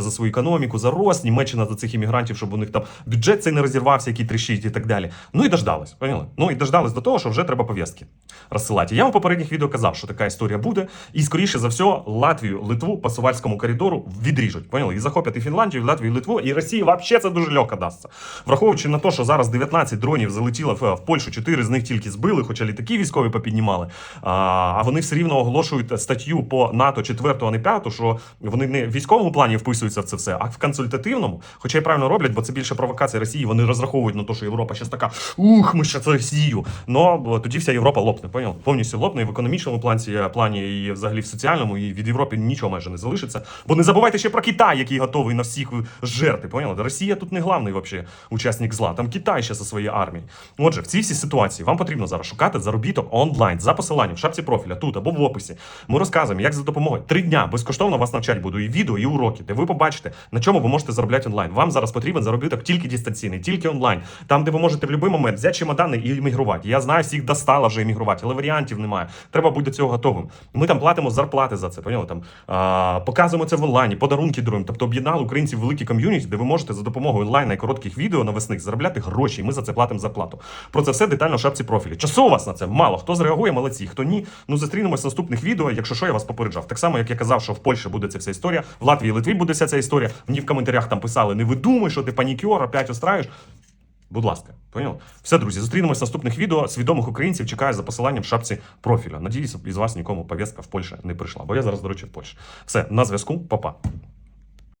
за свою економіку, за рост, Німеччина за цих іммігрантів, щоб у них там бюджет цей не розірвався, який тріщить і так далі. Ну і дождались, поняли? Ну і дождались до того, що вже треба пов'язки розсилати. Я вам в попередніх відео казав, що така історія буде, і скоріше за все, Латвію, Литву по Сувальському коридору відріжуть. Поняли? І захоплять і Фінляндію, і Латвію, і Литву, і Росії взагалі це дуже легко дасться. Враховуючи на те, що зараз 19 дронів залетіло в, Польщу, 4 з них тільки збили, хоча літаки військові попіднімали. А, вони все рівно оголошують статтю по НАТО 4, а не 5, що вони не в військовому плані вписуються в це все, а в консультативному. Хоча й правильно роблять, бо це більше провокація Росії. Вони розраховують на те, що Європа зараз така ух, ми ще це Росію. Но тоді вся Європа лопне, поняв? Повністю лопне і в економічному плані, плані, і взагалі в соціальному, і від Європи нічого майже не залишиться. Бо не забувайте ще про Китай, який готовий на всіх жерти. Поняли? Росія тут не главний вообще учасник зла. Там Китай ще зі своєю армією. Отже, в цій всій ситуації вам потрібно зараз шукати заробіток онлайн за посиланням в шапці профіля тут або в описі. Ми розказуємо, як за допомогою три дня безкоштовно вас навчать буду і відео, і уроки, де ви побачите, на чому ви можете заробляти онлайн. Вам зараз потрібен заробіток тільки дистанційний, тільки онлайн. Там, де ви можете в будь-який момент взяти чемодани і іммігрувати. Я знаю, всіх достала вже іммігрувати, але варіантів немає. Треба бути до цього готовим. Ми там платимо зарплати за це. Поняли? Там а, показуємо це в онлайні, подарунки даруємо. Тобто об'єднали українців великі ком'юніті, де ви можете за допомогою онлайна і коротких відео навесних заробляти гроші. І ми за це платимо зарплату. Про це все детально в шапці профілі. Часу у вас на це мало. Хто зреагує, молодці. Хто ні, ну зустрінемось в наступних відео. Якщо що, я вас попереджав. Так само, як я казав, що в Польщі буде ця вся історія, в Латвії Литві буде вся ця історія. Мені в коментарях там писали: не видумай, що ти панікер, опять устраєш. Будь ласка, понял? Все, друзі, зустрінемось в наступних відео. Свідомих українців чекаю за посиланням в шапці профіля. Надіюсь, із вас нікому повістка в Польщі не прийшла, бо я зараз, до речі, в Польщі. Все, на зв'язку, Па-па.